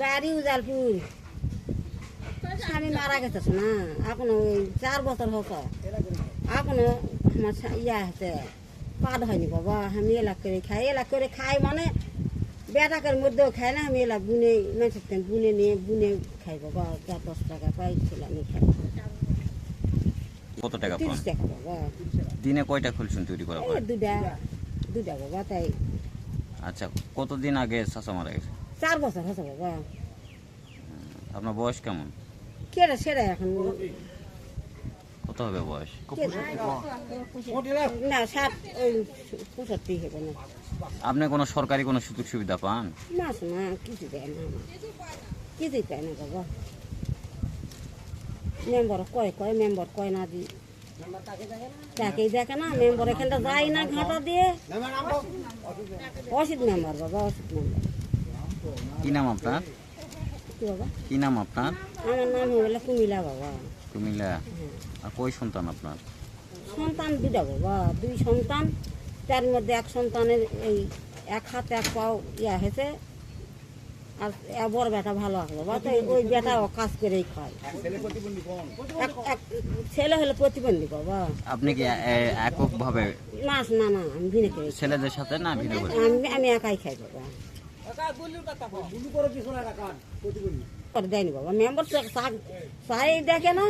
বাড়ি উজালপুর স্বামী মারা গেছে না। এখনও ওই চার বছর হতো এখনও আমার ইয়া হচ্ছে পাদ হয়নি বাবা। আমি এলাক করে খাই। এলাক করে খাই মানে বেটাকের মধ্যেও খাই না। আমি এলাক বুনে মেসে বুনে নিয়ে বুনে খাই বাবা। চার দশ টাকা পাই ছিল আমি খাই। কত টাকা তিরিশ টাকা বাবা। দিনে কয়টা খুলছেন তৈরি পরে দুটা দুটা বাবা তাই। আচ্ছা কতদিন আগে চাচা মারা গেছে? চার বছর হচ্ছে বাবা আপনার বয়স কেমন? কেটে সেটা এখন? কত হবে বয়স? না ষাট ওই পঁয়ষট্টি হবে না। আপনি কোনো সরকারি কোনো সুযোগ সুবিধা পান? মাস না কিছু দেয় না কিছুই পায় না বাবা। মেম্বার কয় কয় মেম্বার কয় না দি। তাকেই দেখে না মেম্বার এখানটা যায় না ঘাটা দিয়ে। অসিত মেম্বার বাবা অসিত মেম্বার। কি নাম আপনার? কি নাম আপনার? আমার নাম হলো কুমিলা বাবা। কুমিল্লা। আর কই সন্তান আপনার? সন্তান দুটা বাবা দুই সন্তান তার মধ্যে এক সন্তানের এই এক হাত এক পাও ইয়া হয়েছে আর বড় বেটা ভালো আছে বাবা ওই বেটা কাজ করেই খায়। ছেলে হলে প্রতিবন্ধী বাবা। আপনি কি এককভাবে না না না আমি ভিনে ছেলেদের সাথে না করে আমি আমি একাই খাই বাবা। দেয়নি বাবা মেম্বার তো সাহেব দেখে না।